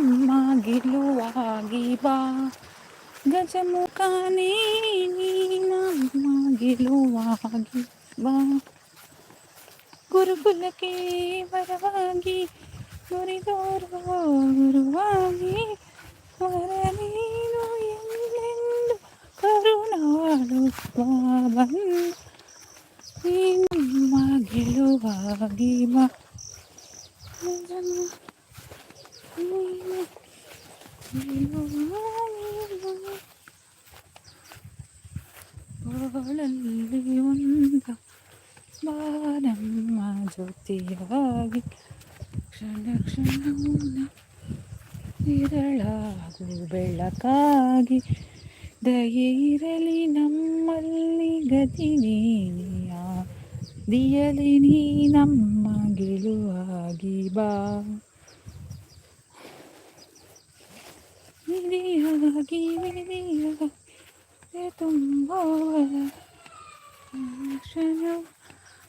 ನಮ್ಮ ಗೆಲುವಾಗಿ ಬಾ ಗಜಮುಖನೇ ನೀ ನಮ್ಮ ಗೆಲುವಾಗಿ ಬಾ ಗುರುಕುಲಕ್ಕೆ ವರವಾಗಿ ಮುರಿದೋರುವ ಗುರುವಾಗಿ ವರ ನೀನು ಎಲ್ಲೆಂದು ಕರುಣಾಡುತ್ತಾ ಬಂದು ನೀ ನಮ್ಮ ಗೆಲುವಾಗಿ ಬಾ ಬಾಳಲ್ಲಿ ಒಂದ ಬಾರಮ್ಮ ಜೊತೆಯಾಗಿ ಕ್ಷಣ ಕ್ಷಣವೂ ಇರಳಾಗು ಬೆಳಕಾಗಿ ದಯೆ ಇರಲಿ ನಮ್ಮಲ್ಲಿ ಗತಿ ನೀನೆಯ ದಿಯಲಿ ನೀ ನಮ್ಮ ಗೆಲುವಾಗಿ ಬಾ Minha dia, que me é tão boa. Chanel,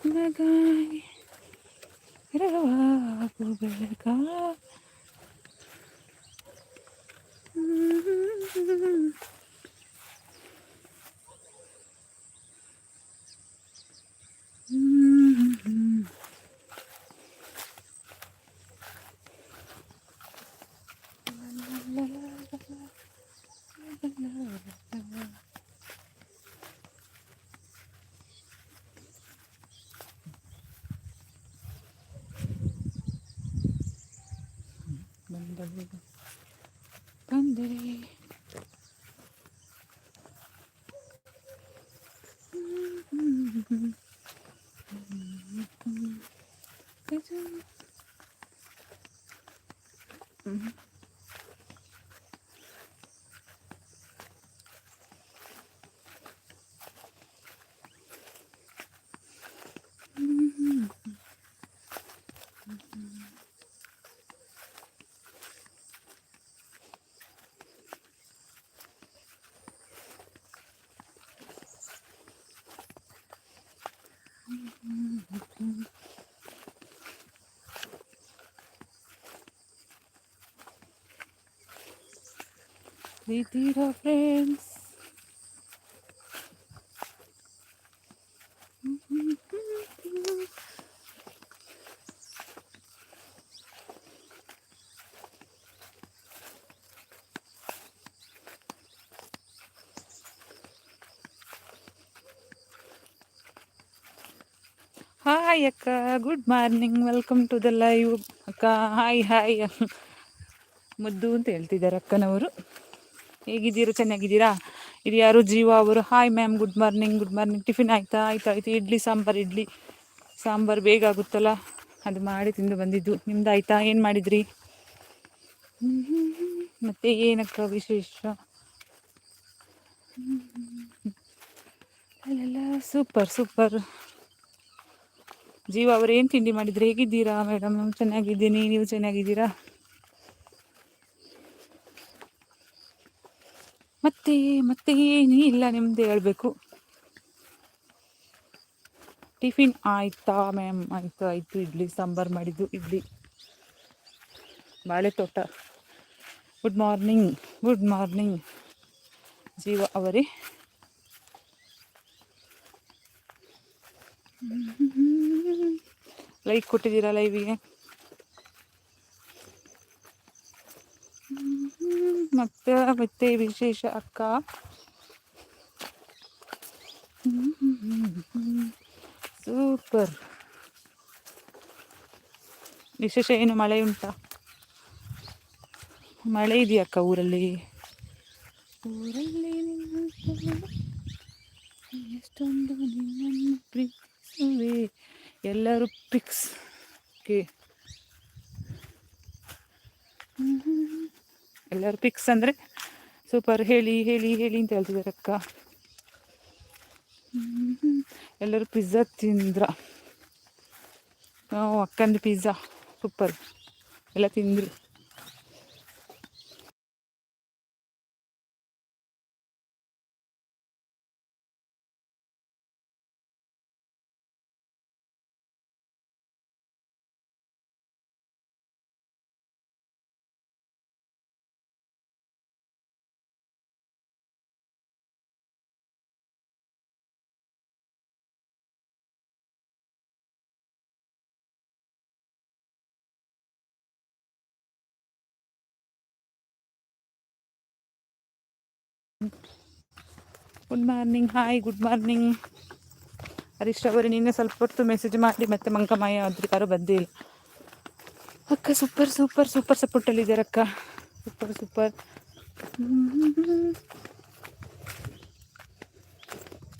Megai, Grava, por Bergar. Mm-hmm. ಬೆಳಕ ಬಂದರೆ ಬಂದರೆ ಪ್ರೀತಿರೋ ಫ್ರೆಂಡ್ಸ್ ಹಾಯ್ ಅಕ್ಕ good morning welcome to the live ಅಕ್ಕ ಹಾಯ್ ಹಾಯ್ ಮುದ್ದು ಅಂತ ಹೇಳ್ತಿದ್ದಾರೆ ಅಕ್ಕನವರು. ಹೇಗಿದ್ದೀರಾ? ಚೆನ್ನಾಗಿದ್ದೀರಾ? ಇದು ಯಾರು ಜೀವ ಅವರು hi ma'am good morning good morning tiffin ಆಯ್ತಾ? ಆಯ್ತು, ಆಯಿತು. ಇಡ್ಲಿ, ಸಾಂಬಾರು ಇಡ್ಲಿ. ಸಾಂಬಾರು ಬೇಗ ಆಗುತ್ತಲ್ಲ? ಅದು ಮಾಡಿ ತಿಂದು ಬಂದಿದ್ದು. ನಿಮ್ದು ಆಯಿತಾ ಏನು ಮಾಡಿದ್ರಿ? ಮತ್ತೆ ಏನಕ್ಕ ವಿಶೇಷ? ಅಲ್ಲೆಲ್ಲ ಸೂಪರ್ ಸೂಪರ್ ಜೀವ, ಅವರು ಏನು ತಿಂಡಿ ಮಾಡಿದ್ರು? ಹೇಗಿದ್ದೀರಾ ಮೇಡಮ್ ಚೆನ್ನಾಗಿದ್ದೀನಿ. ನೀವು ಚೆನ್ನಾಗಿದ್ದೀರಾ? ಮತ್ತೆ ಮತ್ತೆ ಏನೇ ಇಲ್ಲ ನಿಮ್ದು ಹೇಳಬೇಕು. ಟಿಫಿನ್ ಆಯ್ತಾ ಮ್ಯಾಮ್ ಆಯಿತು ಆಯಿತು. ಇಡ್ಲಿ, ಸಾಂಬಾರು ಮಾಡಿದ್ದು, ಇಡ್ಲಿ. ಬಾಳೆ ತೋಟ. ಗುಡ್ ಮಾರ್ನಿಂಗ್ ಗುಡ್ ಮಾರ್ನಿಂಗ್ ಜೀವ ಅವರೇ. ಲೈಕ್ ಕೊಟ್ಟಿದ್ದೀರಾ ಲೈವಿಗೆ ಮತ್ತೆ ಮತ್ತೆ ವಿಶೇಷ ಅಕ್ಕ? ಸೂಪರ್ ವಿಶೇಷ ಏನು ಮಳೆ ಉಂಟಾ? ಮಳೆ ಇದೆಯಾ ಅಕ್ಕ ಊರಲ್ಲಿ? ಊರಲ್ಲಿ ಎಷ್ಟೊಂದು ನಿನ್ನನ್ನು ಎಲ್ಲರೂ ಪಿಕ್ಸ್ ಕೆ ಎಲ್ಲರೂ ಪಿಕ್ಸ್ ಅಂದರೆ ಸೂಪರ್ ಹೇಳಿ ಹೇಳಿ ಹೇಳಿ ಅಂತ ಹೇಳ್ತಿದ್ದಾರೆ ಅಕ್ಕ. ಎಲ್ಲರೂ ಪಿಜ್ಜಾ ತಿಂದ್ರ. ಅಕ್ಕಂದು ಪಿಜ್ಜಾ ಸೂಪರ್ ಎಲ್ಲ ತಿಂದ್ರು. Good morning hi good morning Harish ಅವರು ನಿನ್ನೆ ಸ್ವಲ್ಪ ಹೊತ್ತು ಮೆಸೇಜ್ ಮಾಡಿ, ಮತ್ತೆ ಮಂಕಮಯ್ಯ ಅದ್ರಿಕಾರು ಬಂದಿಲ್ಲ ಅಕ್ಕ ಸೂಪರ್ ಸೂಪರ್ ಸೂಪರ್ ಸಪೋರ್ಟಲ್ಲಿದ್ದಾರೆ ಅಕ್ಕ. ಸೂಪರ್ ಸೂಪರ್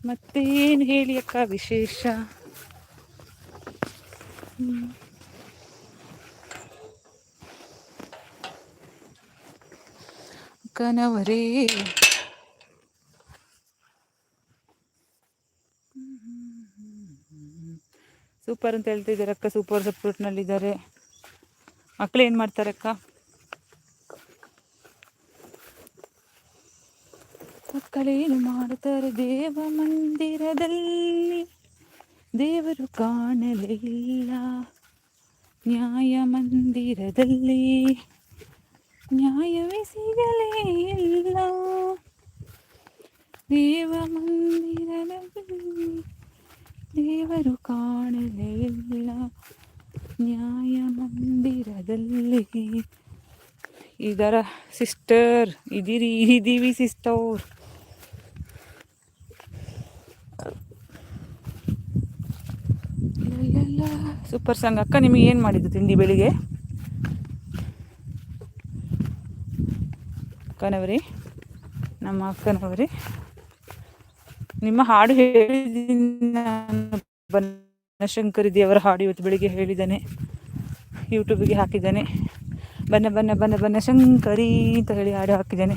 ಮತ್ತೇನು ಹೇಳಿ ಅಕ್ಕ ವಿಶೇಷ? ಕನವರೇ ಸೂಪರ್ ಅಂತ ಹೇಳ್ತಿದ್ದಾರೆ ಅಕ್ಕ, ಸೂಪರ್ ಸಪೋರ್ಟ್ನಲ್ಲಿದ್ದಾರೆ. ಮಕ್ಕಳು ಏನು ಮಾಡ್ತಾರೆ ಅಕ್ಕ? ಮಕ್ಕಳೇನು ಮಾಡ್ತಾರೆ? ದೇವ ಮಂದಿರದಲ್ಲಿ ದೇವರು ಕಾಣಲೇ ಇಲ್ಲ. ನ್ಯಾಯ ಮಂದಿರದಲ್ಲಿ ನ್ಯಾಯವೇ ಸಿಗಲೇ ಇಲ್ಲ. ದೇವ ಮಂದಿರದಲ್ಲಿ ದೇವರು ಕಾಣಲೇ ನ್ಯಾಯ ಮಂದಿರದಲ್ಲಿ. ಇದರ ಸಿಸ್ಟರ್, ಇದಿರಿ, ಇದೀವಿ ಸಿಸ್ಟರ್. Super song. ಅಕ್ಕ ನಿಮಗೆ ಏನು ಮಾಡಿದ್ದು ತಿಂಡಿ ಬೆಳಿಗ್ಗೆ? ಅಕ್ಕನವರಿ, ನಮ್ಮ ಅಕ್ಕನವರೇ. ನಿಮ್ಮ ಹಾಡು ಹೇಳಿದಿನ ದೇವರ ಹಾಡು ಇವತ್ತು ಬೆಳಿಗ್ಗೆ ಹೇಳಿದ್ದಾನೆ. ಯೂಟ್ಯೂಬಿಗೆ ಹಾಕಿದ್ದಾನೆ. ಬನ್ನ ಬನ್ನ ಬನ್ನ ಬನ್ನ ಶಂಕರಿ ಅಂತ ಹೇಳಿ ಹಾಡು ಹಾಕಿದ್ದಾನೆ.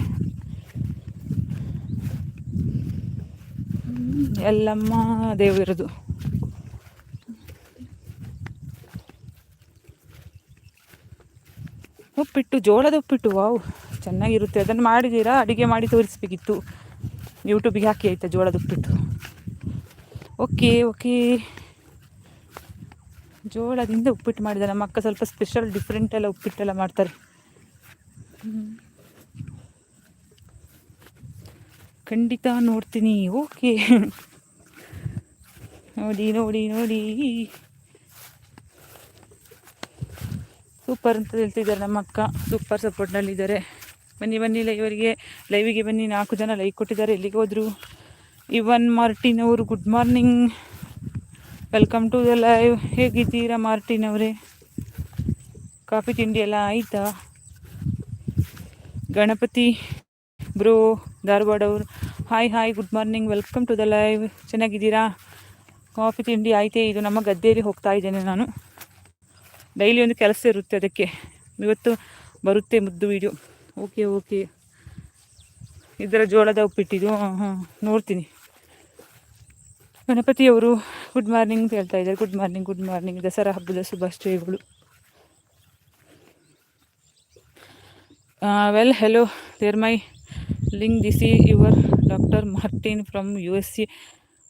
ಎಲ್ಲಮ್ಮ ದೇವರದು. ಉಪ್ಪಿಟ್ಟು, ಜೋಳದ ಉಪ್ಪಿಟ್ಟು, ವಾವ್. ಚೆನ್ನಾಗಿರುತ್ತೆ. ಅದನ್ನು ಮಾಡಿದ್ದೀರಾ? ಅಡುಗೆ ಮಾಡಿ ತೋರಿಸ್ಬೇಕಿತ್ತು. ಯೂಟ್ಯೂಬಿಗೆ ಹಾಕಿ ಆಯಿತಾ ಜೋಳದ ಉಪ್ಪಿಟ್ಟು? ಓಕೆ ಓಕೆ ಜೋಳದಿಂದ ಉಪ್ಪಿಟ್ಟು ಮಾಡಿದ್ದಾರೆ ನಮ್ಮ ಅಕ್ಕ ಸ್ವಲ್ಪ ಸ್ಪೆಷಲ್ ಡಿಫ್ರೆಂಟ್ ಎಲ್ಲ ಉಪ್ಪಿಟ್ಟೆಲ್ಲ ಮಾಡ್ತಾರೆ. ಖಂಡಿತ ನೋಡ್ತೀನಿ. ಓಕೆ ನೋಡಿ ನೋಡಿ ನೋಡಿ. ಸೂಪರ್ ಅಂತ ಹೇಳ್ತಿದ್ದಾರೆ ನಮ್ಮ ಅಕ್ಕ. ಸೂಪರ್ ಸಪೋರ್ಟ್ನಲ್ಲಿದ್ದಾರೆ ಬನ್ನಿ ಬನ್ನಿ ಲೈವರಿಗೆ ಲೈವಿಗೆ ಬನ್ನಿ. ನಾಲ್ಕು ಜನ ಲೈಕ್ ಕೊಟ್ಟಿದ್ದಾರೆ. ಎಲ್ಲಿಗೆ ಹೋದರು? ಇವನ್ ಮಾರ್ಟಿನ್ ಅವರು good morning welcome to the live ಹೇಗಿದ್ದೀರಾ ಮಾರ್ಟಿನ್ ಅವರೇ? ಕಾಫಿ ತಿಂಡಿ ಎಲ್ಲ ಆಯಿತಾ? ಗಣಪತಿ ಬ್ರೋ ಧಾರವಾಡ ಅವರು. Hi hi good morning welcome to the live ಚೆನ್ನಾಗಿದ್ದೀರಾ? ಕಾಫಿ ತಿಂಡಿ ಆಯಿತೇ? ಇದು ನಮ್ಮ ಗದ್ದೆಯಲ್ಲಿ ಹೋಗ್ತಾ ಇದ್ದೇನೆ ನಾನು. ಡೈಲಿ ಒಂದು ಕೆಲಸ ಇರುತ್ತೆ ಅದಕ್ಕೆ. ಇವತ್ತು ಬರುತ್ತೆ ಮುದ್ದು ವೀಡಿಯೋ ಓಕೆ ಓಕೆ. ಇದರ ಜೋಳದ ಉಪ್ಪಿಟ್ಟಿದ್ದು ಹಾಂ ನೋಡ್ತೀನಿ. ಗಣಪತಿಯವರು ಗುಡ್ ಮಾರ್ನಿಂಗ್ ಅಂತ ಹೇಳ್ತಾ ಇದ್ದಾರೆ. Good morning good morning Dasara ಹಬ್ಬದ ಶುಭಾಶಯಗಳು. Well hello there my link this ಈ your doctor Martin from U S C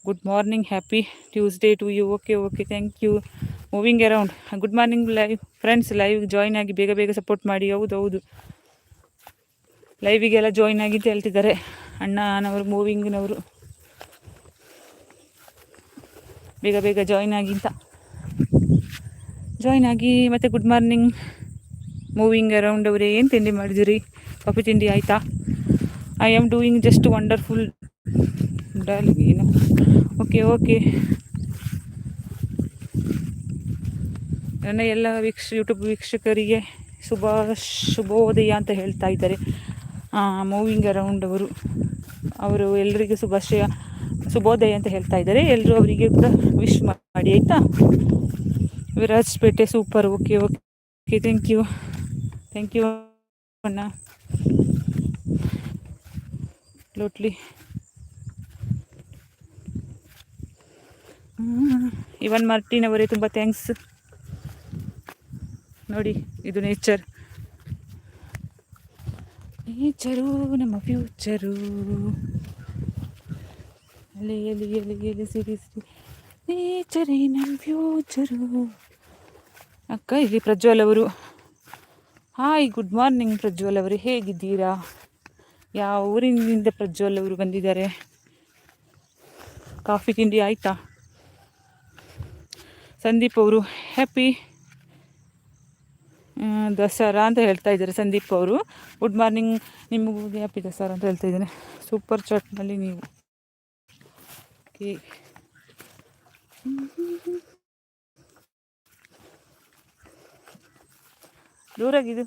good morning happy Tuesday to you okay okay thank you moving around good morning live friends live join ಆಗಿ ಬೇಗ ಬೇಗ support ಮಾಡಿ. ಹೌದು ಹೌದು. ಲೈವಿಗೆಲ್ಲ join ಆಗಿ ಹೇಳ್ತಿದ್ದಾರೆ. ಅಣ್ಣನವರು, ಮೂವಿಂಗ್ನವರು. ಬೇಗ ಬೇಗ ಜಾಯ್ನ್ ಆಗಿ ಅಂತ. ಜಾಯ್ನ್ ಆಗಿ ಮತ್ತು ಗುಡ್ ಮಾರ್ನಿಂಗ್ ಮೂವಿಂಗ್ ಅರೌಂಡ್ ಅವರೇ, ಏನು ತಿಂಡಿ ಮಾಡಿದಿರಿ? ಕಾಫಿ ತಿಂಡಿ ಆಯಿತಾ? I am doing just wonderful ಏನು. ಓಕೆ ಓಕೆ ನನ್ನ ಎಲ್ಲ ವೀಕ್ಷ ಯೂಟ್ಯೂಬ್ ವೀಕ್ಷಕರಿಗೆ ಶುಭ, ಶುಭೋದಯ ಅಂತ ಹೇಳ್ತಾ ಇದ್ದಾರೆ. ಮೂವಿಂಗ್ ಅರೌಂಡ್ ಅವರು. ಅವರು ಎಲ್ಲರಿಗೂ ಶುಭಾಶಯ, ಶುಭೋದಯ ಅಂತ ಹೇಳ್ತಾ ಇದ್ದಾರೆ. ಎಲ್ಲರೂ ಅವರಿಗೆ ಕೂಡ ವಿಶ್ ಮಾಡಿ, ಆಯಿತಾ? Virajpet super okay okay thank you thank you ಅಣ್ಣ. ಲೋಟ್ಲಿ. ಇವನ್ ಮಾರ್ಟಿನ್ ಅವರೇ ತುಂಬ ಥ್ಯಾಂಕ್ಸ್ ನೋಡಿ, ಇದು ನೇಚರ್ ನೇಚರು ನಮ್ಮ ಫ್ಯೂಚರು. ಅಲೆ ಎಲಿ ಎಲ್ಲಿ ಎಲ್ಲಿ ಸಿರಿ ಸಿರಿ. ನೇಚರೇ ನಮ್ಮ ಫ್ಯೂಚರು. ಅಕ್ಕ, ಇಲ್ಲಿ ಪ್ರಜ್ವಲ್ ಅವರು. ಹಾಯ್ ಗುಡ್ ಮಾರ್ನಿಂಗ್ ಪ್ರಜ್ವಲ್ ಅವರು. ಹೇಗಿದ್ದೀರಾ? ಯಾವ ಊರಿನಿಂದ ಪ್ರಜ್ವಲ್ ಅವರು ಬಂದಿದ್ದಾರೆ? ಕಾಫಿ ತಿಂಡಿ ಆಯಿತಾ? ಸಂದೀಪ್ ಅವರು ಹ್ಯಾಪಿ ದಸರಾ ಅಂತ ಹೇಳ್ತಾ ಇದ್ದಾರೆ ಸಂದೀಪ್ ಅವರು. ಗುಡ್ ಮಾರ್ನಿಂಗ್ ನಿಮಗೂ ಹ್ಯಾಪಿ ದಸರಾ ಅಂತ ಹೇಳ್ತಾ ಇದ್ದಾರೆ ಸೂಪರ್ ಚಾಟ್ನಲ್ಲಿ ನೀವು. ಓಕೆ ದೂರಾಗಿದು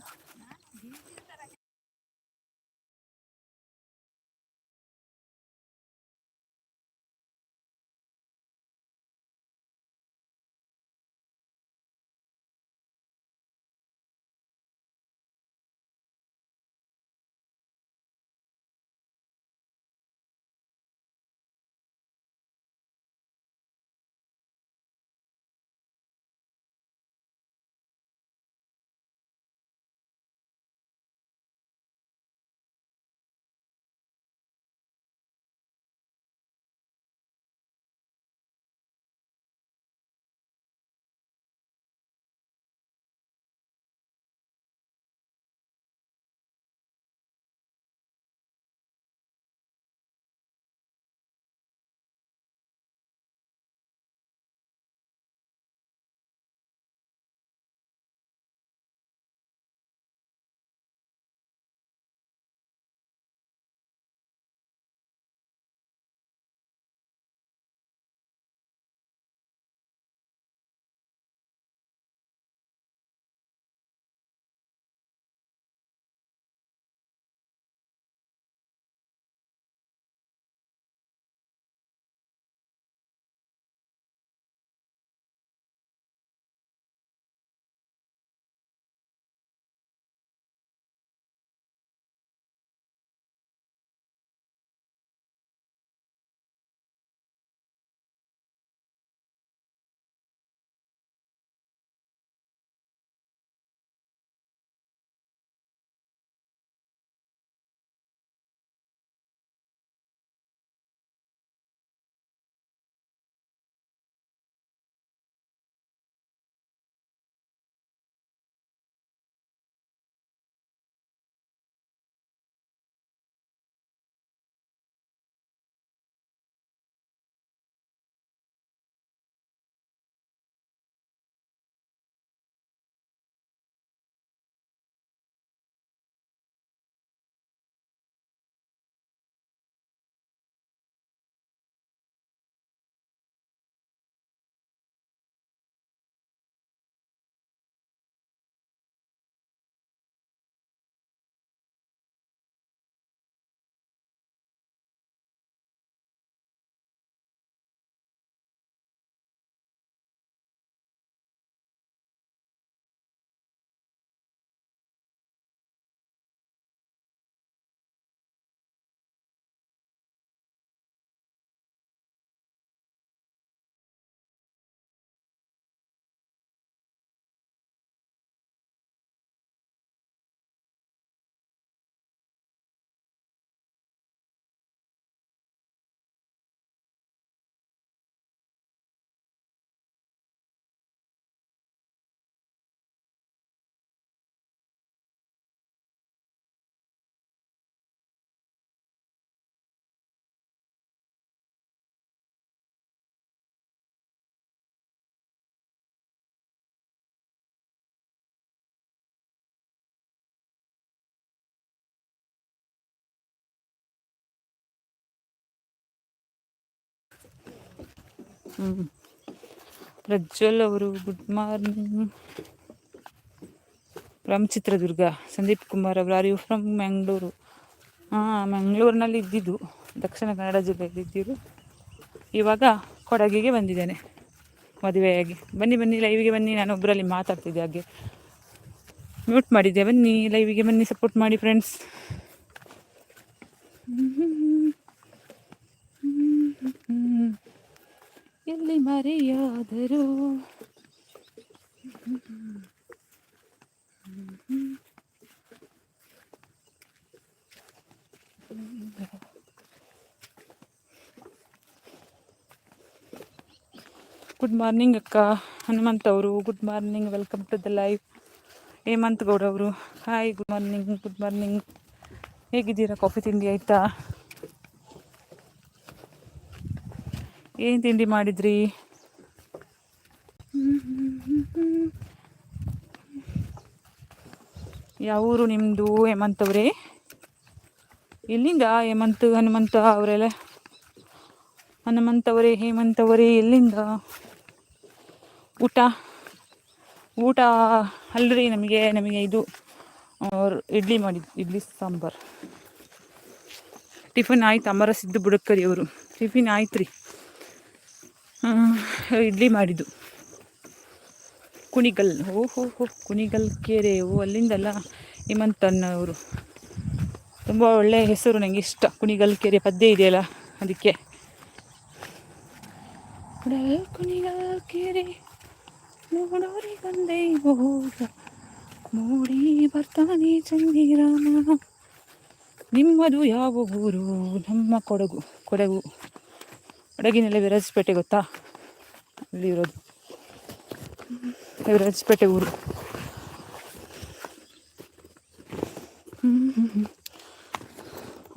ಪ್ರಜ್ವಲ್ ಅವರು good morning from Chitradurga, Sandeep Kumar ಅವರು ಆರ್ ಯು ಫ್ರಮ್ ಮ್ಯಾಂಗ್ಳೂರು ಹಾಂ ಮ್ಯಾಂಗ್ಳೂರಿನಲ್ಲಿ ಇದ್ದಿದ್ದು, ದಕ್ಷಿಣ ಕನ್ನಡ ಜಿಲ್ಲೆಯಲ್ಲಿ ಇದ್ದಿದ್ದು. ಇವಾಗ ಕೊಡಗಿಗೆ ಬಂದಿದ್ದೇನೆ ಮದುವೆಯಾಗಿ ಬನ್ನಿ ಬನ್ನಿ ಲೈವಿಗೆ ಬನ್ನಿ. ನಾನು ಒಬ್ಬರಲ್ಲಿ ಮಾತಾಡ್ತಿದ್ದೆ ಹಾಗೆ. ಮ್ಯೂಟ್ ಮಾಡಿದ್ದೆ. ಬನ್ನಿ ಲೈವಿಗೆ ಬನ್ನಿ ಸಪೋರ್ಟ್ ಮಾಡಿ ಫ್ರೆಂಡ್ಸ್ ಎಲ್ಲಿ ಮರೆಯಾದರೂ. ಗುಡ್ ಮಾರ್ನಿಂಗ್ ಅಕ್ಕ. ಹನುಮಂತ್ ಅವರು good morning welcome to the live Hemanth Gowda ಅವರು hi good morning good morning ಹೇಗಿದ್ದೀರಾ ಕಾಫಿ ತಿಂಡಿ ಆಯಿತಾ? ಏನು ತಿಂಡಿ ಮಾಡಿದ್ರಿ? ಯಾವ ಊರು ನಿಮ್ಮದು ಹೇಮಂತ್ ಅವರೇ? ಎಲ್ಲಿಂದ ಹೇಮಂತ್, ಹನುಮಂತ ಅವರೆಲ್ಲ? हेमंत ಅವರೇ ಎಲ್ಲಿಂದ? ಊಟ? ಊಟ ಅಲ್ರಿ ನಮಗೆ ನಮಗೆ ಇದು ಅವ್ರು ಇಡ್ಲಿ ಮಾಡಿದ್ದು ಇಡ್ಲಿ ಸಾಂಬಾರು. ಟಿಫನ್ ಆಯ್ತು, ಅಮರ ಸಿದ್ದು ಬುಡಕ್ಕರಿ ಅವರು. ಟಿಫಿನ್ ಆಯ್ತು ರೀ ಇಡ್ಲಿ ಮಾಡಿದ್ದು. ಕುಣಿಗಲ್ ಓ ಹೋ ಕುಣಿಗಲ್ ಕೆರೆ ಓ ಅಲ್ಲಿಂದಲ್ಲ ಹೇಮಂತಣ್ಣವರು. ತುಂಬ ಒಳ್ಳೆಯ ಹೆಸರು ನನಗೆ ಇಷ್ಟ, ಕುಣಿಗಲ್ ಕೆರೆ ಪದ್ಯ ಇದೆಯಲ್ಲ, ಅದಕ್ಕೆ. ಕುಣಿಗಲ್ ಕೆರೆ ನೋಡೋರಿಗಂದೇ ಹೋಗ ಮೂಡಿ ಬರ್ತಾನೆ ಚಂದಿರಾಮ. ನಿಮ್ಮದು ಯಾವ ಊರು? ನಮ್ಮ ಕೊಡಗು ಕೊಡಗು. ಕೊಡಗಿನಲ್ಲಿ ವಿರಾಜಪೇಟೆ ಗೊತ್ತಾ? ಅಲ್ಲಿ ಇರೋದು. ವಿರಾಜಪೇಟೆ ಊರು.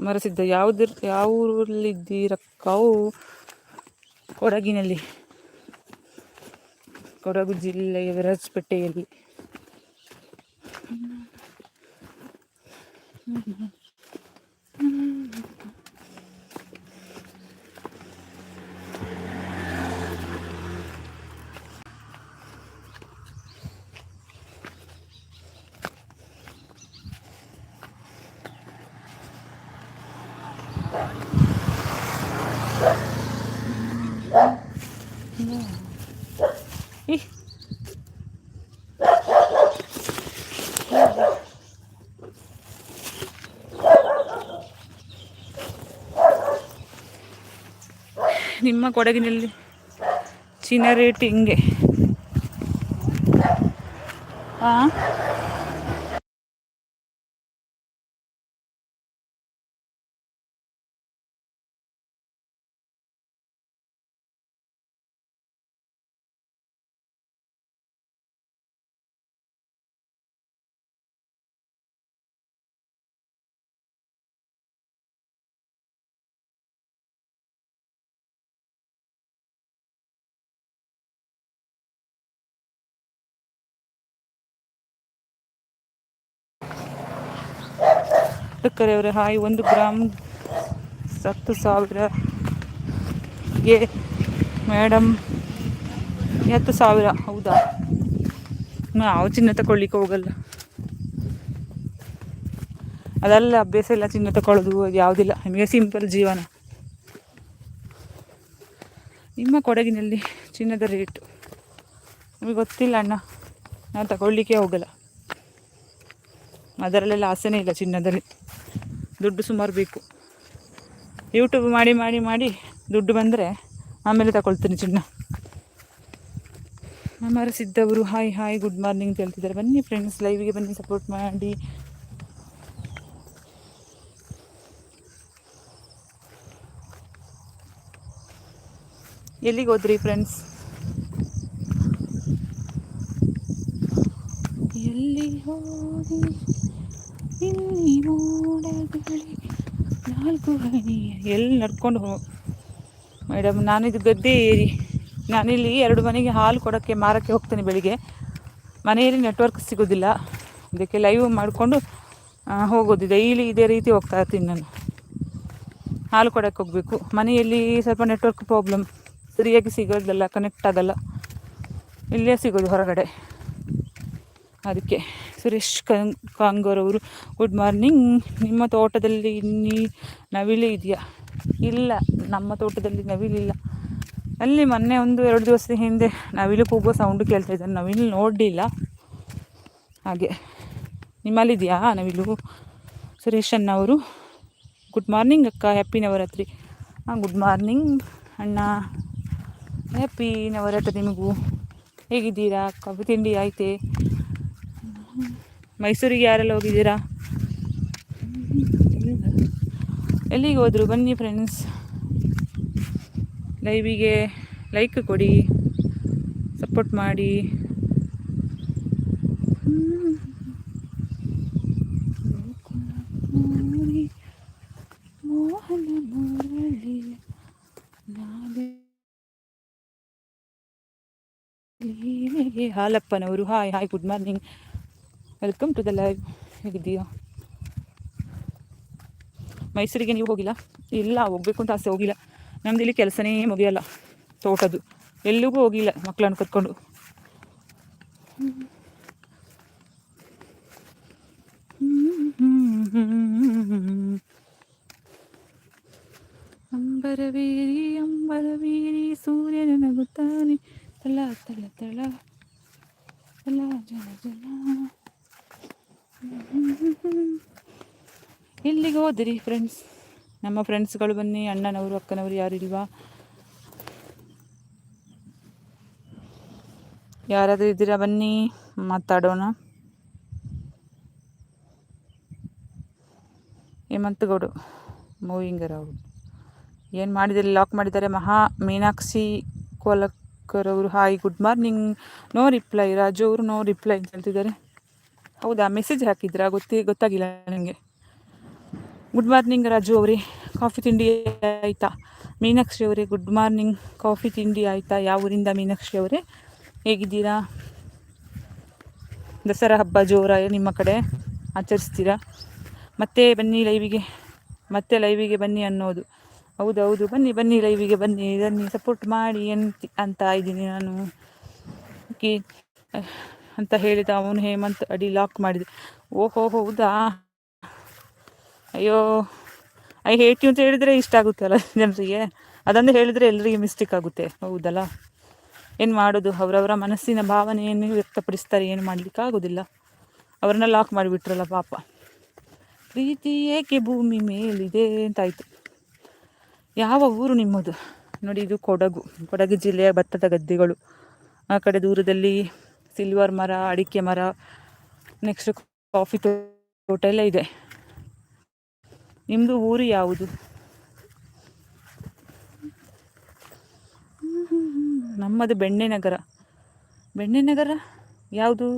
ಮರಸಿದ್ದ ಯಾವ್ದು ಯಾವ ಊರಲ್ಲಿದ್ದೀರಕ್ಕವು ಕೊಡಗಿನಲ್ಲಿ. ಕೊಡಗು ಜಿಲ್ಲೆಯ ವಿರಾಜಪೇಟೆಯಲ್ಲಿ. ನಿಮ್ಮ ಕೊಡಗಿನಲ್ಲಿ ಚಿನ್ನ ರೇಟ್ ಹಿಂಗೆ. ಹಾಂ ಅವರೇ, ಹಾಯ್, ಒಂದು ಗ್ರಾಮ್ ಹತ್ತು ಸಾವಿರಗೆ ಮೇಡಮ್ ಹತ್ತು ಸಾವಿರ, ಹೌದಾ? ನಾವು ಚಿನ್ನ ತಗೊಳ್ಳಿಕ್ಕೆ ಹೋಗಲ್ಲ. ಅದೆಲ್ಲ ಅಭ್ಯಾಸ ಇಲ್ಲ, ಚಿನ್ನ ತಗೊಳ್ಳೋದು ಯಾವುದಿಲ್ಲ. ನಿಮಗೆ ಸಿಂಪಲ್ ಜೀವನ. ನಿಮ್ಮ ಕೊಡಗಿನಲ್ಲಿ ಚಿನ್ನದ ರೇಟು ನಿಮಗೆ ಗೊತ್ತಿಲ್ಲ ಅಣ್ಣ ನಾನು ತಗೊಳ್ಳಿಕ್ಕೆ ಹೋಗಲ್ಲ. ಅದರಲ್ಲೆಲ್ಲ ಆಸೆನೇ ಇಲ್ಲ ಚಿನ್ನದಲ್ಲಿ. ದುಡ್ಡು ಸುಮಾರು ಬೇಕು. ಯೂಟ್ಯೂಬ್ ಮಾಡಿ ಮಾಡಿ ಮಾಡಿ ದುಡ್ಡು ಬಂದರೆ ಆಮೇಲೆ ತಗೊಳ್ತೀನಿ ಚಿನ್ನ. ಸಿದ್ದವರು ಹಾಯ್ ಹಾಯ್ ಗುಡ್ ಮಾರ್ನಿಂಗ್ ಹೇಳ್ತಿದ್ದಾರೆ. ಬನ್ನಿ ಫ್ರೆಂಡ್ಸ್ ಲೈವಿಗೆ ಬನ್ನಿ ಸಪೋರ್ಟ್ ಮಾಡಿ. ಎಲ್ಲಿಗೆ ಹೋದ್ರಿ ಫ್ರೆಂಡ್ಸ್ ಎಲ್ಲಿ ಹೋದಿ ಇಲ್ಲಿ ನಾಲ್ಕು ಹನಿ. ಎಲ್ಲಿ ನಡ್ಕೊಂಡು ಹೋಗು. ಮೇಡಮ್ ನಾನಿದು ಗದ್ದೆ ಏರಿ. ನಾನಿಲ್ಲಿ ಎರಡು ಮನೆಗೆ ಹಾಲು ಕೊಡೋಕ್ಕೆ ಮಾರೋಕ್ಕೆ ಹೋಗ್ತೇನೆ ಬೆಳಿಗ್ಗೆ. ಮನೆಯಲ್ಲಿ ನೆಟ್ವರ್ಕ್ ಸಿಗೋದಿಲ್ಲ. ಅದಕ್ಕೆ ಲೈವ್ ಮಾಡಿಕೊಂಡು ಹೋಗೋದು. ಡೈಲಿ ಇದೇ ರೀತಿ ಹೋಗ್ತಾ ಇರ್ತೀನಿ ನಾನು. ಹಾಲು ಕೊಡೋಕ್ಕೆ ಹೋಗಬೇಕು. ಮನೆಯಲ್ಲಿ ಸ್ವಲ್ಪ ನೆಟ್ವರ್ಕ್ ಪ್ರಾಬ್ಲಮ್ ಸರಿಯಾಗಿ ಸಿಗೋದಲ್ಲ ಕನೆಕ್ಟ್ ಆಗಲ್ಲ. ಇಲ್ಲೇ ಸಿಗೋದು ಹೊರಗಡೆ. ಅದಕ್ಕೆ ಸುರೇಶ್ ಕಾಂಗೂರ್ ಅವರು ಗುಡ್ ಮಾರ್ನಿಂಗ್ ನಿಮ್ಮ ತೋಟದಲ್ಲಿ ನೀ, ನವಿಲು ಇದೆಯಾ? ಇಲ್ಲ, ನಮ್ಮ ತೋಟದಲ್ಲಿ ನವಿಲಿಲ್ಲ ಅಲ್ಲಿ ಮೊನ್ನೆ ಒಂದು ಎರಡು ದಿವಸದ ಹಿಂದೆ ನವಿಲು ಕೂಗೋ ಸೌಂಡು ಕೇಳ್ತಾ ಇದ್ದಾರೆ. ನವಿಲು ನೋಡಲಿಲ್ಲ. ಹಾಗೆ, ನಿಮ್ಮಲ್ಲಿದೆಯಾ ನವಿಲು? ಸುರೇಶ್ ಅಣ್ಣ ಅವರು ಗುಡ್ ಮಾರ್ನಿಂಗ್ ಅಕ್ಕ ಹ್ಯಾಪಿ ನವರಾತ್ರಿ. ಹಾಂ ಗುಡ್ ಮಾರ್ನಿಂಗ್ ಅಣ್ಣ. ಹ್ಯಾಪಿ ನವರಾತ್ರಿ ನಿಮಗೂ. ಹೇಗಿದ್ದೀರಾ? ಕಬ್ಬು ತಿಂಡಿ ಆಯ್ತೆ? ಮೈಸೂರಿಗೆ ಯಾರೆಲ್ಲ ಹೋಗಿದ್ದೀರಾ? ಎಲ್ಲಿಗೆ ಹೋದರು? ಬನ್ನಿ ಫ್ರೆಂಡ್ಸ್ ಲೈವಿಗೆ ಲೈಕ್ ಕೊಡಿ ಸಪೋರ್ಟ್ ಮಾಡಿ. ಹಾಲಪ್ಪನವರು hi hi good morning welcome to the live ಹೇಗಿದ್ದೀಯಾ ಮೈಸೂರಿಗೆ ನೀವು ಹೋಗಿಲ್ಲ? ಇಲ್ಲ, ಹೋಗ್ಬೇಕು ಅಂತ ಆಸೆ ಹೋಗಿಲ್ಲ. ನಮ್ದು ಇಲ್ಲಿ ಕೆಲಸನೇ ಮುಗಿಯಲ್ಲ, ತೋಟದ್ದು. ಎಲ್ಲಿಗೂ ಹೋಗಿಲ್ಲ ಮಕ್ಕಳನ್ನು ಕರ್ಕೊಂಡು. ಅಂಬರವೀರಿ ಅಂಬರವೀರಿ, ಸೂರ್ಯನ ನಗುತ್ತಾನೆ. ತಳ ತಳ ತಳ ತಳ ಜಲ ಜಲ. ಎಲ್ಲಿಗೆ ಹೋದಿರಿ ಫ್ರೆಂಡ್ಸ್ ನಮ್ಮ ಫ್ರೆಂಡ್ಸ್ಗಳು ಬನ್ನಿ, ಅಣ್ಣನವರು, ಅಕ್ಕನವರು ಯಾರು ಇಲ್ವಾ? ಯಾರಾದರೂ ಇದ್ದೀರಾ ಬನ್ನಿ, ಮಾತಾಡೋಣ. ಹೇಮಂತಗೌಡು ಮೂವಿಂಗರ್ ಅವರು ಏನು ಮಾಡಿದರೆ? ಲಾಕ್ ಮಾಡಿದ್ದಾರೆ ಮಹಾ ಮೀನಾಕ್ಷಿ ಕೋಲಕ್ಕರ್ ಅವರು. Hi good morning no reply Raju ಅವರು ನೋ ರಿಪ್ಲೈ ಅಂತ ಹೇಳ್ತಿದ್ದಾರೆ. ಹೌದಾ? ಮೆಸೇಜ್ ಹಾಕಿದ್ರಾ? ಗೊತ್ತೇ, ಗೊತ್ತಾಗಿಲ್ಲ ನನಗೆ ಗುಡ್ ಮಾರ್ನಿಂಗ್ ರಾಜು ಅವರೇ. ಕಾಫಿ ತಿಂಡಿ ಆಯಿತಾ? ಮೀನಾಕ್ಷಿ ಅವರೇ ಗುಡ್ ಮಾರ್ನಿಂಗ್ ಕಾಫಿ ತಿಂಡಿ ಆಯಿತಾ? ಯಾವ ಊರಿಂದ ಮೀನಾಕ್ಷಿ ಅವರೇ? ಹೇಗಿದ್ದೀರಾ? ದಸರಾ ಹಬ್ಬ ಜೋರ ನಿಮ್ಮ ಕಡೆ? ಆಚರಿಸ್ತೀರಾ? ಮತ್ತೆ ಬನ್ನಿ ಲೈವಿಗೆ ಮತ್ತೆ ಲೈವಿಗೆ ಬನ್ನಿ ಅನ್ನೋದು. ಹೌದೌದು, ಬನ್ನಿ ಬನ್ನಿ ಲೈವಿಗೆ ಬನ್ನಿ. ಬನ್ನಿ ಸಪೋರ್ಟ್ ಮಾಡಿ ಅಂತ ಅಂತ ಇದ್ದೀನಿ ನಾನು. ಓಕೆ ಅಂತ ಹೇಳಿದ ಅವನು ಹೇಮಂತ್ ಅಡಿ ಲಾಕ್ ಮಾಡಿದೆ. ಓಹೋ ಹೌದಾ? ಅಯ್ಯೋ ಐ ಹೇಟ್ ಯು ಅಂತ ಹೇಳಿದರೆ ಇಷ್ಟ ಆಗುತ್ತಲ್ಲ ಜನರಿಗೆ? ಅದನ್ನು ಹೇಳಿದರೆ ಎಲ್ಲರಿಗೆ ಮಿಸ್ಟೇಕ್ ಆಗುತ್ತೆ. ಹೌದಲ್ಲ? ಏನು ಮಾಡೋದು? ಅವರವರ ಮನಸ್ಸಿನ ಭಾವನೆಯನ್ನು ವ್ಯಕ್ತಪಡಿಸ್ತಾರೆ, ಏನು ಮಾಡಲಿಕ್ಕಾಗೋದಿಲ್ಲ ಅವ್ರನ್ನ ಲಾಕ್ ಮಾಡಿಬಿಟ್ರಲ್ಲ ಪಾಪ. ಪ್ರೀತಿ ಏಕೆ ಭೂಮಿ ಮೇಲಿದೆ ಅಂತಾಯಿತು. ಯಾವ ಊರು ನಿಮ್ಮದು? ನೋಡಿ, ಇದು ಕೊಡಗು. ಕೊಡಗು ಜಿಲ್ಲೆಯ ಭತ್ತದ ಗದ್ದೆಗಳು. ಆ ಕಡೆ ದೂರದಲ್ಲಿ ಸಿಲ್ವರ್ ಮರ, ಅಡಿಕೆ ಮರ ನೆಕ್ಸ್ಟ್ ಕಾಫಿ ತೋಟ ಎಲ್ಲ ಇದೆ. ನಿಮ್ಮದು ಊರು ಯಾವುದು? ನಮ್ಮದು ಬೆಣ್ಣೆ ನಗರ ಬೆಣ್ಣೆ ನಗರ ಯಾವುದು?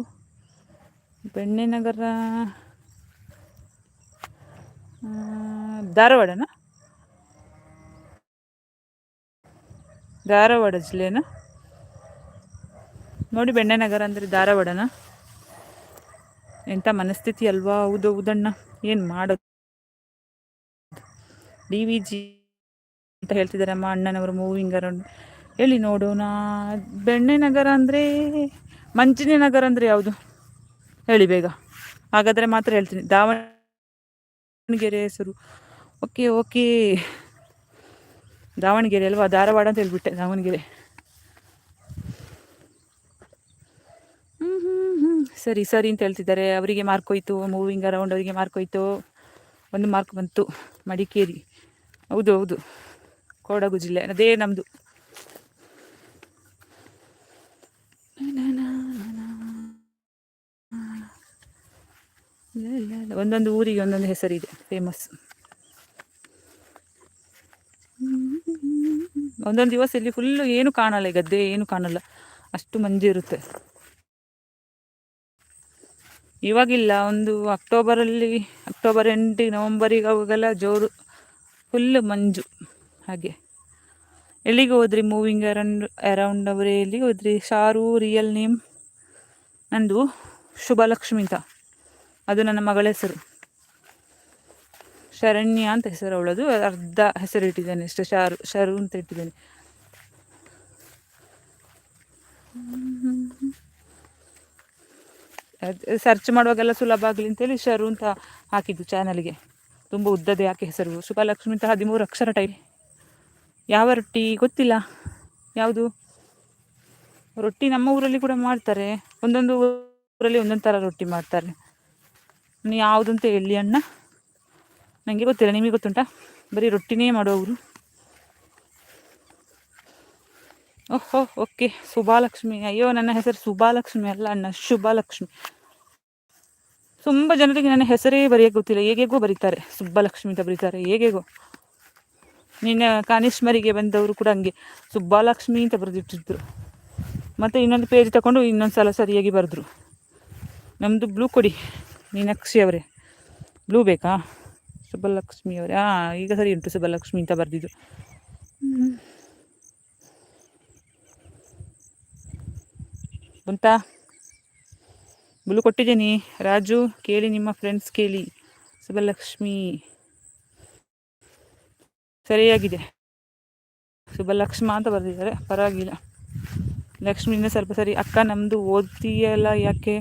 ಬೆಣ್ಣೆ ನಗರ ಧಾರವಾಡನಾ? ಧಾರವಾಡ ಜಿಲ್ಲೆನ? ನೋಡಿ ಬೆಣ್ಣೆ ನಗರ ಅಂದರೆ ಧಾರವಾಡನ. ಎಂಥ ಮನಸ್ಥಿತಿ ಅಲ್ವಾ? ಹೌದು, ಹೌದಣ್ಣ. ಏನು ಮಾಡೋದು? ಡಿ ವಿ ಜಿ ಅಂತ ಹೇಳ್ತಿದ್ದಾರೆ ಅಮ್ಮ ಅಣ್ಣನವರು, ಮೂವಿಂಗ್ ಅರೌಂಡ್ ಹೇಳಿ ನೋಡೋಣ. ಬೆಣ್ಣೆ ನಗರ ಅಂದರೆ ಮಂಚಿನ ನಗರ ಅಂದರೆ ಯಾವುದು? ಹೇಳಿ ಬೇಗ. ಹಾಗಾದರೆ ಮಾತ್ರ ಹೇಳ್ತೀನಿ. ದಾವಣಗೆರೆ ಹೆಸರು. Okay okay. ದಾವಣಗೆರೆ ಅಲ್ವಾ? ಧಾರವಾಡ ಅಂತ ಹೇಳ್ಬಿಟ್ಟೆ, ದಾವಣಗೆರೆ ಹ್ಞೂ ಹ್ಞೂ ಹ್ಞೂ ಸರಿ ಸರಿ ಅಂತ ಹೇಳ್ತಿದ್ದಾರೆ. ಅವರಿಗೆ ಮಾರ್ಕ್ ಹೋಯ್ತು ಮೂವಿಂಗ್ ಅರೌಂಡ್ ಅವರಿಗೆ ಮಾರ್ಕ್ ಹೋಯ್ತು. ಒಂದು ಮಾರ್ಕ್ ಬಂತು. ಮಡಿಕೇರಿ. ಹೌದು ಹೌದು. ಕೊಡಗು ಜಿಲ್ಲೆ. ಅದೇ ನಮ್ಮದು ಒಂದೊಂದು ಊರಿಗೆ ಒಂದೊಂದು ಹೆಸರಿದೆ. ಫೇಮಸ್ ಒಂದೊಂದು ದಿವಸ ಇಲ್ಲಿ ಫುಲ್ಲು ಏನು ಕಾಣಲ್ಲ, ಗದ್ದೆ ಏನು ಕಾಣಲ್ಲ. ಅಷ್ಟು ಮಂಜು ಇರುತ್ತೆ. ಇವಾಗಿಲ್ಲ, ಒಂದು ಅಕ್ಟೋಬರಲ್ಲಿ, ಅಕ್ಟೋಬರ್ ಎಂಟಿಗೆ ನವಂಬರಿಗೆ ಅವಾಗೆಲ್ಲ ಜೋರು ಫುಲ್ ಮಂಜು, ಹಾಗೆ. ಎಲ್ಲಿಗೆ ಹೋದ್ರಿ ಮೂವಿಂಗ್ ಅರೌಂಡ್ ಅರೌಂಡ್ ಅವರೇ, ಎಲ್ಲಿಗೆ ಹೋದ್ರಿ? ಶಾರು ರಿಯಲ್ ನೇಮ್ ನಂದು ಶುಭಲಕ್ಷ್ಮಿ ಅಂತ. ಅದು ನನ್ನ ಮಗಳ ಹೆಸರು. ಶರಣ್ಯ ಅಂತ ಹೆಸರು ಅವಳದು, ಅರ್ಧ ಹೆಸರು ಇಟ್ಟಿದ್ದೇನೆ ಅಷ್ಟೇ, ಶಾರು, ಶರು ಅಂತ ಇಟ್ಟಿದ್ದೇನೆ. ಸರ್ಚ್ ಮಾಡುವಾಗೆಲ್ಲ ಸುಲಭ ಆಗಲಿ ಅಂತೇಳಿ ಶರು ಅಂತ ಹಾಕಿದ್ದು ಚಾನಲ್ಗೆ ತುಂಬ ಉದ್ದದೇ ಯಾಕೆ ಹೆಸರು? ಶುಭಲಕ್ಷ್ಮಿ ಅಂತ ಹದಿಮೂರು ಅಕ್ಷರ ಟೈ ಯಾವ ರೊಟ್ಟಿ ಗೊತ್ತಿಲ್ಲ. ಯಾವುದು? ರೊಟ್ಟಿ ನಮ್ಮ ಊರಲ್ಲಿ ಕೂಡ ಮಾಡ್ತಾರೆ. ಒಂದೊಂದು ಊರಲ್ಲಿ ಒಂದೊಂದು ಥರ ರೊಟ್ಟಿ ಮಾಡ್ತಾರೆ. ಯಾವುದು ಯಾವುದಂತ ಹೇಳಿ ಅಣ್ಣ? ನನಗೆ ಗೊತ್ತಿಲ್ಲ. ನಿಮಗೆ ಗೊತ್ತುಂಟಾ? ಬರೀ ರೊಟ್ಟಿನೇ ಮಾಡುವವರು. ಓಹೋ, ಓಕೆ. ಸುಭಾಲಕ್ಷ್ಮಿ ಅಯ್ಯೋ, ನನ್ನ ಹೆಸರು ಸುಭಾಲಕ್ಷ್ಮಿ ಅಲ್ಲ ಅಣ್ಣ, ಶುಭಾಲಕ್ಷ್ಮಿ. ತುಂಬ ಜನರಿಗೆ ನನ್ನ ಹೆಸರೇ ಬರೆಯೋಕೆ ಗೊತ್ತಿಲ್ಲ. ಹೇಗೆಗೋ ಬರೀತಾರೆ. ಸುಬ್ಬಲಕ್ಷ್ಮಿ ಅಂತ ಬರೀತಾರೆ. ಹೇಗೆಗೋ. ನಿನ್ನ ಕಾನಿಷ್ಮರಿಗೆ ಬಂದವರು ಕೂಡ ಹಂಗೆ. ಸುಬ್ಬಾಲಕ್ಷ್ಮಿ ಅಂತ ಬರೆದಿಟ್ಟಿದ್ರು. ಮತ್ತು ಇನ್ನೊಂದು ಪೇಜ್ ತಗೊಂಡು ಇನ್ನೊಂದು ಸಲ ಸರಿಯಾಗಿ ಬರೆದ್ರು. ನಮ್ಮದು ಬ್ಲೂ ಕೊಡಿ. ಮೀನಾಕ್ಷಿ ಅವರೇ. ಬ್ಲೂ ಬೇಕಾ? ಸುಬ್ಬಲಕ್ಷ್ಮಿ ಅವರೇ. ಹಾಂ ಈಗ ಸರಿ ಉಂಟು ಸುಬ್ಬಲಕ್ಷ್ಮಿ ಅಂತ ಬರೆದಿದ್ದು. ಬಂತಾ? ಬ್ಲೂ ಕೊಟ್ಟಿದ್ದೀನಿ. ರಾಜು, ಕೇಳಿ ನಿಮ್ಮ ಫ್ರೆಂಡ್ಸ್ ಕೇಳಿ. ಸುಬ್ಬಲಕ್ಷ್ಮಿ. ಸರಿಯಾಗಿದೆ. ಸುಬ್ಬಲಕ್ಷ್ಮ ಅಂತ ಬರೆದಿದ್ದಾರೆ. ಪರವಾಗಿಲ್ಲ. ಲಕ್ಷ್ಮಿಯಿಂದ ಸ್ವಲ್ಪ ಸರಿ. ಅಕ್ಕ ನಮ್ಮದು ಓದ್ತೀಯಲ್ಲ ಯಾಕೆ?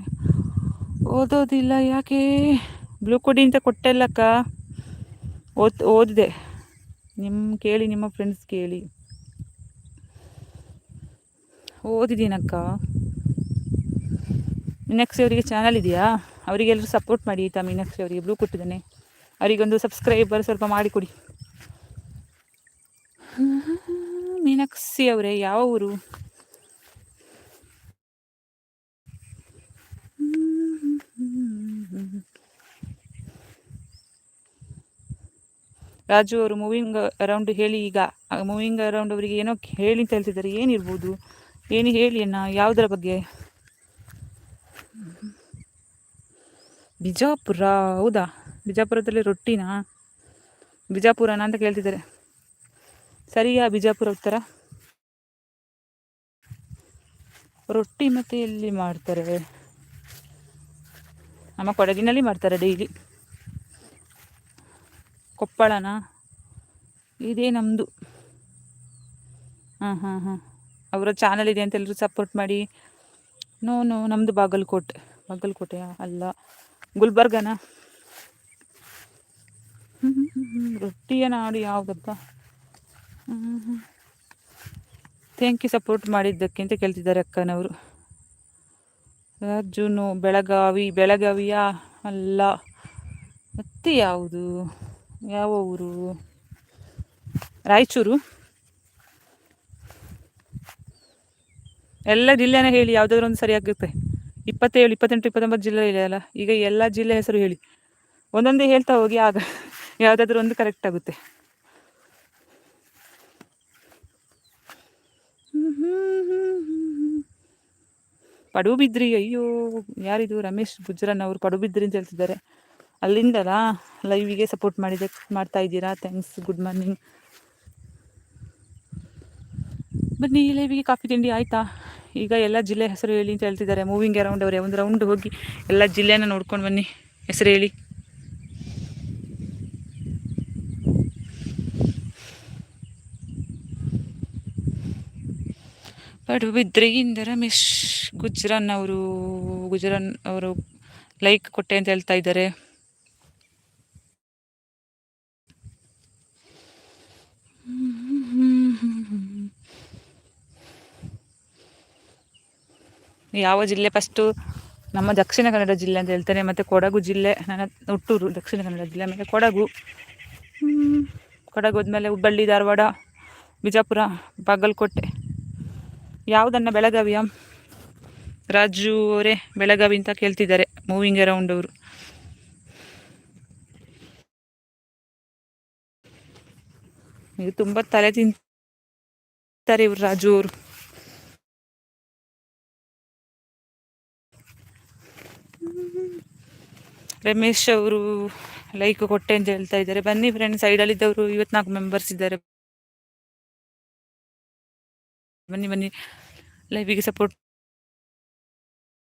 ಓದೋದಿಲ್ಲ ಯಾಕೆ? ಬ್ಲೂ ಕೊಡಿ ಅಂತ ಕೊಟ್ಟಲ್ಲಕ್ಕ? ಓದ್, ಓದಿದೆ. ನಿಮ್ಮ ಕೇಳಿ ನಿಮ್ಮ ಫ್ರೆಂಡ್ಸ್ ಕೇಳಿ. ಓದಿದ್ದೀನಕ್ಕ. ಮೀನಾಕ್ಷಿ ಅವರಿಗೆ ಚಾನಲ್ ಇದೆಯಾ? ಅವರಿಗೆಲ್ಲರೂ ಸಪೋರ್ಟ್ ಮಾಡಿ ಆಯಿತಾ ಮೀನಾಕ್ಷಿ ಅವರಿಗೆ? ಬ್ಲೂ ಕೊಟ್ಟಿದ್ದಾನೆ. ಅವರಿಗೊಂದು ಸಬ್ಸ್ಕ್ರೈಬರ್ ಸ್ವಲ್ಪ ಮಾಡಿಕೊಡಿ ಮೀನಾಕ್ಷಿ ಅವರೇ, ಯಾವ ಊರು? ರಾಜು ಅವರು ಮೂವಿಂಗ್ ಅರೌಂಡ್ ಹೇಳಿ ಈಗ. ಮೂವಿಂಗ್ ಅರೌಂಡ್ ಅವರಿಗೆ ಏನೋ ಹೇಳಿ ಅಂತ ಹೇಳ್ತಿದ್ದಾರೆ. ಏನಿರ್ಬೋದು? ಏನು ಹೇಳಿ ಅಣ್ಣ? ಯಾವುದರ ಬಗ್ಗೆ? ಬಿಜಾಪುರ, ಹೌದಾ? ಬಿಜಾಪುರದಲ್ಲಿ ರೊಟ್ಟಿನಾ? ಬಿಜಾಪುರನ ಅಂತ ಕೇಳ್ತಿದ್ದಾರೆ. ಸರಿಯಾ ಬಿಜಾಪುರ ಉತ್ತರ? ರೊಟ್ಟಿ ಮತ್ತೆ ಎಲ್ಲಿ ಮಾಡ್ತಾರೆ? ನಮ್ಮ ಕೊಡಗಿನಲ್ಲಿ ಮಾಡ್ತಾರೆ ಡೈಲಿ. ಕೊಪ್ಪಳನ? ಇದೇ ನಮ್ಮದು ಹಾಂ ಹಾಂ ಹಾಂ. ಅವರ ಚಾನಲ್ ಇದೆ ಅಂತ ಎಲ್ಲರೂ ಸಪೋರ್ಟ್ ಮಾಡಿ. ನೋ ನೋ ನಮ್ಮದು ಬಾಗಲಕೋಟೆ, ಬಾಗಲಕೋಟೆಯಾ ಅಲ್ಲ. ಗುಲ್ಬರ್ಗನ? ರೊಟ್ಟಿಯ ನಾಡು ಯಾವುದಪ್ಪ? ಥ್ಯಾಂಕ್ ಯು ಸಪೋರ್ಟ್ ಮಾಡಿದ್ದಕ್ಕೆ ಅಂತ ಕೇಳ್ತಿದ್ದಾರೆ ಅಕ್ಕನವರು. ರಾಜುನು ಬೆಳಗಾವಿ, ಬೆಳಗಾವಿಯ ಅಲ್ಲ. ಮತ್ತೆ ಯಾವುದು? ಯಾವ ಊರು? ರಾಯಚೂರು? ಎಲ್ಲ ಜಿಲ್ಲೆನ ಹೇಳಿ, ಯಾವುದಾದ್ರೂ ಒಂದು ಸರಿಯಾಗುತ್ತೆ ಇಪ್ಪತ್ತೇಳು, ಇಪ್ಪತ್ತೆಂಟು, ಇಪ್ಪತ್ತೊಂಬತ್ತು ಜಿಲ್ಲೆ ಇದೆ ಅಲ್ಲ, ಈಗ ಎಲ್ಲ ಜಿಲ್ಲೆ ಹೆಸರು ಹೇಳಿ. ಒಂದೊಂದೇ ಹೇಳ್ತಾ ಹೋಗಿ, ಆಗ ಯಾವುದಾದ್ರೂ ಒಂದು ಕರೆಕ್ಟ್ ಆಗುತ್ತೆ. ಪಡುಬಿದ್ರಿ, ಅಯ್ಯೋ, ಯಾರಿದು? ರಮೇಶ್ ಗುಜ್ರನ್ ಅವರು ಪಡುಬಿದ್ರಿ ಅಂತ ಹೇಳ್ತಿದ್ದಾರೆ. ಅಲ್ಲಿಂದಲಾ ಲೈವಿಗೆ ಸಪೋರ್ಟ್ ಮಾಡಿದೆ, ಮಾಡ್ತಾ ಇದ್ದೀರಾ? ಥ್ಯಾಂಕ್ಸ್ ಗುಡ್ ಮಾರ್ನಿಂಗ್ ಬನ್ನಿ ಲೇವಿಗೆ ಕಾಫಿ ತಿಂಡಿ ಆಯಿತಾ? ಈಗ ಎಲ್ಲ ಜಿಲ್ಲೆ ಹೆಸರು ಹೇಳಿ ಅಂತ ಹೇಳ್ತಿದ್ದಾರೆ. ಮೂವಿಂಗ್ ಅರೌಂಡ್ ಅವರೇ, ಒಂದು ರೌಂಡ್ ಹೋಗಿ ಎಲ್ಲ ಜಿಲ್ಲೆನ ನೋಡ್ಕೊಂಡು ಬನ್ನಿ. ಹೆಸರು ಹೇಳಿ. ಪಡುಬಿದ್ರಿಯಿಂದ ರಮೇಶ್ ಗುಜ್ರಾನ್ ಅವರು, ಗುಜರಾನ್ ಅವರು ಲೈಕ್ ಕೊಟ್ಟೆ ಅಂತ ಹೇಳ್ತಾ ಇದ್ದಾರೆ. ಯಾವ ಜಿಲ್ಲೆ ಫಸ್ಟು ನಮ್ಮ ದಕ್ಷಿಣ ಕನ್ನಡ ಜಿಲ್ಲೆ ಅಂತ ಹೇಳ್ತಾರೆ, ಮತ್ತು ಕೊಡಗು ಜಿಲ್ಲೆ, ನನ್ನ ಹುಟ್ಟೂರು ದಕ್ಷಿಣ ಕನ್ನಡ ಜಿಲ್ಲೆ ಆಮೇಲೆ ಕೊಡಗು. ಕೊಡಗು ಹೋದ್ಮೇಲೆ ಹುಬ್ಬಳ್ಳಿ, ಧಾರವಾಡ, ಬಿಜಾಪುರ, ಬಾಗಲಕೋಟೆ. ಯಾವುದನ್ನು ಬೆಳಗಾವಿಯ ರಾಜು ಅವರೇ ಬೆಳಗಾವಿ ಅಂತ ಕೇಳ್ತಿದ್ದಾರೆ ಮೂವಿಂಗ್ ಅರೌಂಡ್ ಅವರು. ಇದು ತುಂಬ ತಲೆ ತಿಂತಾರೆ ಇವರು ರಾಜು ಅವರು. ರಮೇಶ್ ಅವರು ಲೈಕ್ ಕೊಟ್ಟೆ ಅಂತ ಹೇಳ್ತಾ ಇದ್ದಾರೆ. ಬನ್ನಿ ಫ್ರೆಂಡ್ ಸೈಡಲ್ಲಿದ್ದವರು ಇವತ್ನಾಲ್ಕು ಮೆಂಬರ್ಸ್ ಇದ್ದಾರೆ. ಬನ್ನಿ ಬನ್ನಿ. ಲೈವಿಗೆ ಸಪೋರ್ಟ್